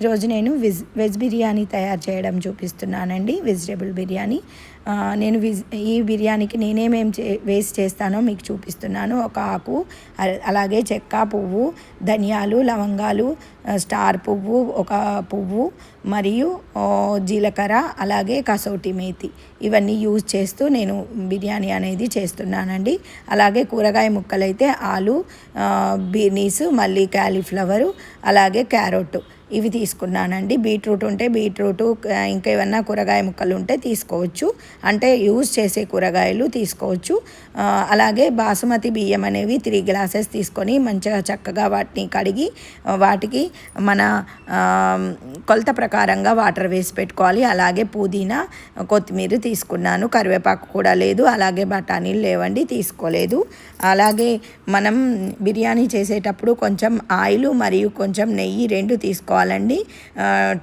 ఈరోజు నేను veg veg biryani తయారు చేయడం చూపిస్తున్నానండి వెజిటేబుల్ బిర్యానీ. నేను విజ్ ఈ బిర్యానీకి నేనేమేం చే వేస్ట్ చేస్తానో మీకు చూపిస్తున్నాను. ఒక ఆకు అలాగే చెక్క పువ్వు ధనియాలు లవంగాలు స్టార్ పువ్వు ఒక పువ్వు మరియు జీలకర్ర అలాగే కసౌటి మేతి. ఇవన్నీ యూజ్ చేస్తూ నేను బిర్యానీ అనేది చేస్తున్నానండి. అలాగే కూరగాయ ముక్కలైతే ఆలు ఆ, బీనీస్ మళ్ళీ క్యాలీఫ్లవరు అలాగే క్యారెట్. ఇవి తీసుకున్నానండి. బీట్రూట్ ఉంటే బీట్రూట్ ఇంకా ఏమన్నా కూరగాయ ముక్కలు ఉంటే తీసుకోవచ్చు. అంటే యూజ్ చేసే కూరగాయలు తీసుకోవచ్చు. అలాగే బాసుమతి బియ్యం అనేవి త్రీ గ్లాసెస్ తీసుకొని మంచిగా చక్కగా వాటిని కడిగి వాటికి మన కొలత ప్రకారంగా వాటర్ వేసి పెట్టుకోవాలి. అలాగే పుదీనా కొత్తిమీర తీసుకున్నాను. కరివేపాకు కూడా లేదు. అలాగే బఠానీలు లేవండి. తీసుకోలేదు. అలాగే మనం బిర్యానీ చేసేటప్పుడు కొంచెం ఆయిల్ మరియు కొంచెం నెయ్యి రెండు తీసుకోవాలండి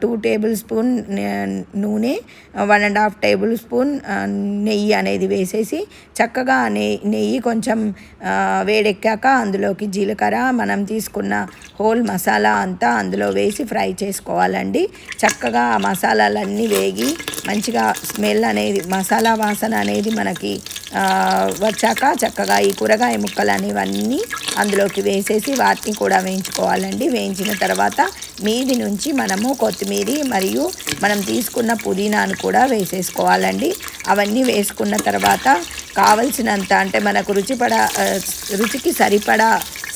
టూ టేబుల్ స్పూన్ నూనె one and half tablespoon నెయ్యి అనేది వేసేసి చక్కగా నెయ్యి నెయ్యి కొంచెం వేడెక్కాక అందులోకి జీలకర్ర మనం తీసుకున్న హోల్ మసాలా అంతా అందులో వేసి ఫ్రై చేసుకోవాలండి. చక్కగా ఆ మసాలాలన్నీ వేగి మంచిగా స్మెల్ అనేది మసాలా వాసన అనేది మనకి వచ్చాక చక్కగా ఈ కూరగాయ ముక్కలు అనేవన్నీ అందులోకి వేసేసి వాటిని కూడా వేయించుకోవాలండి. వేయించిన తర్వాత మీది నుంచి మనము కొత్తిమీర మరియు మనం తీసుకున్న పుదీనాను కూడా వేసేసుకోవాలండి. అవన్నీ వేసుకున్న తర్వాత కావలసినంత అంటే మనకు రుచిపడ రుచికి సరిపడా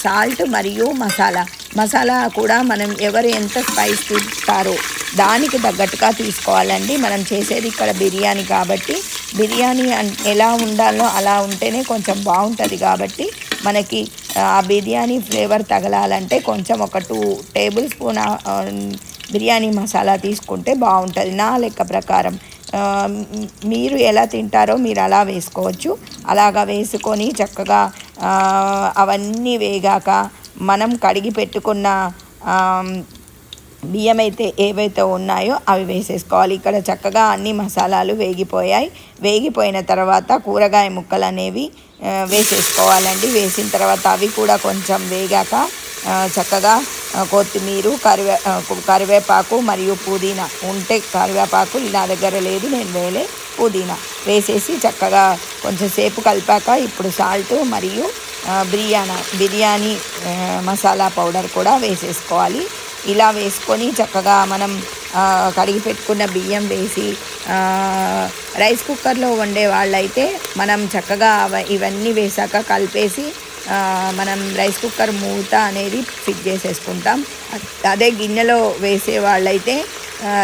సాల్ట్ మరియు మసాలా మసాలా కూడా మనం ఎవరు ఎంత స్పైస్ తీస్తారో దానికి తగ్గట్టుగా తీసుకోవాలండి. మనం చేసేది ఇక్కడ బిర్యానీ కాబట్టి బిర్యానీ అన్- ఎలా ఉండాలో అలా ఉంటేనే కొంచెం బాగుంటుంది కాబట్టి మనకి ఆ బిర్యానీ ఫ్లేవర్ తగలాలంటే కొంచెం ఒక two tablespoon biryani masala తీసుకుంటే బాగుంటుంది నా లెక్క ప్రకారం. మీరు ఎలా తింటారో మీరు అలా వేసుకోవచ్చు. అలాగా వేసుకొని చక్కగా అవన్నీ వేగాక మనం కడిగి పెట్టుకున్న బియ్యం అయితే ఏవైతే ఉన్నాయో అవి వేసేసుకోవాలి. ఇక్కడ చక్కగా అన్ని మసాలాలు వేగిపోయాయి. వేగిపోయిన తర్వాత కూరగాయ ముక్కలు అనేవి వేసేసుకోవాలండి. వేసిన తర్వాత అవి కూడా కొంచెం వేగాక చక్కగా కొత్తిమీర కరివే కరివేపాకు మరియు పుదీనా ఉంటే కరివేపాకు నా దగ్గర లేదు నేను వేలే పుదీనా వేసేసి చక్కగా కొంచెం సేపు కలిపాక ఇప్పుడు సాల్ట్ మరియు బిర్యానా బిర్యానీ మసాలా పౌడర్ కూడా వేసేసుకోవాలి. ఇలా వేసుకొని చక్కగా మనం కడిగి పెట్టుకున్న బియ్యం వేసి రైస్ కుక్కర్లో వండే వాళ్ళైతే మనం చక్కగా అవ- ఇవన్నీ వేసాక కలిపేసి మనం రైస్ కుక్కర్ మూత అనేది ఫిట్ చేసేసుకుంటాం. అదే గిన్నెలో వేసే వాళ్ళైతే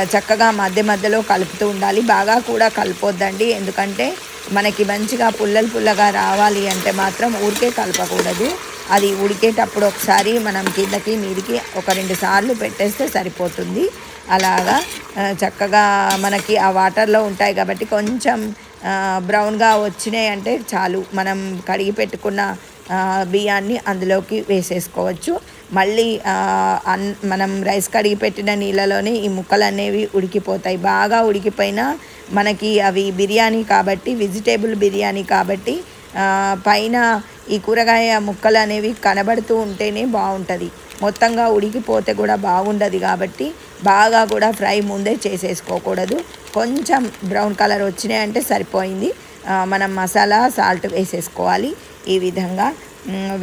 చక్కగా మధ్య మధ్యలో కలుపుతూ ఉండాలి. బాగా కూడా కలపొద్దండి. ఎందుకంటే మనకి మంచిగా పుల్లలు పుల్లగా రావాలి అంటే మాత్రం ఊరికే కలపకూడదు. అది ఉడికేటప్పుడు ఒకసారి మనం కిందకి మీదికి ఒక రెండు సార్లు పెట్టేస్తే సరిపోతుంది. అలాగా చక్కగా మనకి ఆ వాటర్లో ఉంటాయి కాబట్టి కొంచెం బ్రౌన్గా వచ్చినాయి అంటే చాలు. మనం కడిగి పెట్టుకున్న బియ్యాన్ని అందులోకి వేసేసుకోవచ్చు. మళ్ళీ అన్ మనం రైస్ కడిగి పెట్టిన నీళ్ళలోనే ఈ ముక్కలు అనేవి ఉడికిపోతాయి. బాగా ఉడికిపోయినా మనకి అవి బిర్యానీ కాబట్టి వెజిటేబుల్ బిర్యానీ కాబట్టి పైన ఈ కూరగాయ ముక్కలు అనేవి కనబడుతూ ఉంటేనే బాగుంటుంది. మొత్తంగా ఉడికిపోతే కూడా బాగుండదు కాబట్టి బాగా కూడా ఫ్రై ముందే చేసేసుకోకూడదు. కొంచెం బ్రౌన్ కలర్ వచ్చినాయంటే సరిపోయింది. మనం మసాలా సాల్ట్ వేసేసుకోవాలి ఈ విధంగా.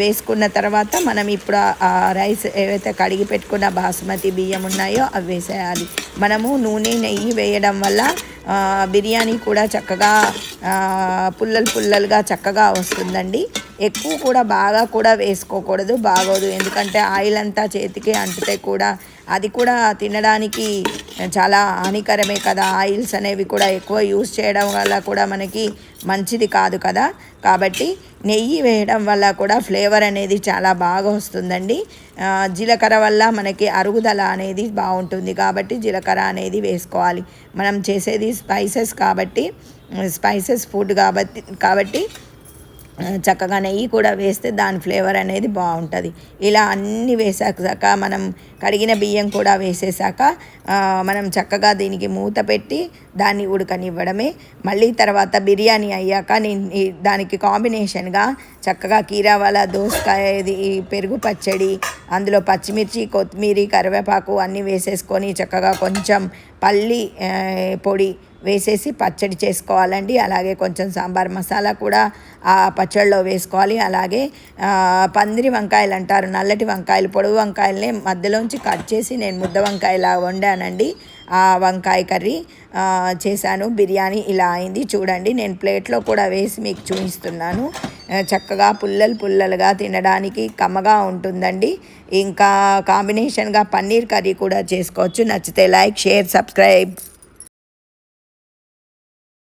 వేసుకున్న తర్వాత మనం ఇప్పుడు రైస్ ఏవైతే కడిగి పెట్టుకున్న బాస్మతి బియ్యం ఉన్నాయో అవి వేసేయాలి. మనము నూనె నెయ్యి వేయడం వల్ల బిర్యానీ కూడా చక్కగా పుల్లలు పుల్లలుగా చక్కగా వస్తుందండి. ఎక్కువ కూడా బాగా కూడా వేసుకోకూడదు బాగోదు. ఎందుకంటే ఆయిల్ అంతా చేతికి అంటితే కూడా అది కూడా తినడానికి చాలా హానికరమే కదా. ఆయిల్స్ అనేవి కూడా ఎక్కువ యూస్ చేయడం వల్ల కూడా మనకి మంచిది కాదు కదా. కాబట్టి నెయ్యి వేయడం వల్ల కూడా ఫ్లేవర్ అనేది చాలా బాగా వస్తుందండి. జీలకర్ర వల్ల మనకి అరుగుదల అనేది బాగుంటుంది కాబట్టి జీలకర్ర అనేది వేసుకోవాలి. మనం చేసేది స్పైసెస్ కాబట్టి స్పైసెస్ ఫుడ్ కాబట్టి కాబట్టి చక్కగా నెయ్యి కూడా వేస్తే దాని ఫ్లేవర్ అనేది బాగుంటుంది. ఇలా అన్నీ వేసాక మనం కడిగిన బియ్యం కూడా వేసేసాక మనం చక్కగా దీనికి మూత పెట్టి దాన్ని ఉడకనివ్వడమే. మళ్ళీ తర్వాత బిర్యానీ అయ్యాక నేను దానికి కాంబినేషన్గా చక్కగా కీరావాల దోసకాయ ఇది పెరుగు పచ్చడి అందులో పచ్చిమిర్చి కొత్తిమీర కరివేపాకు అన్నీ వేసేసుకొని చక్కగా కొంచెం పల్లి పొడి వేసేసి పచ్చడి చేసుకోవాలండి. అలాగే కొంచెం సాంబార్ మసాలా కూడా ఆ పచ్చడిలో వేసుకోవాలి. అలాగే పందిరి వంకాయలు అంటారు. నల్లటి వంకాయలు పొడుగు వంకాయలనే మధ్యలోంచి కట్ చేసి నేను ముద్ద వంకాయలా వండానండి. వంకాయ కర్రీ చేశాను. బిర్యానీ ఇలా అయింది. చూడండి నేను ప్లేట్లో కూడా వేసి మీకు చూపిస్తున్నాను. చక్కగా పుల్లలు పుల్లలుగా తినడానికి కమ్మగా ఉంటుందండి. ఇంకా కాంబినేషన్గా పన్నీర్ కర్రీ కూడా చేసుకోవచ్చు. నచ్చితే లైక్ షేర్ సబ్స్క్రైబ్.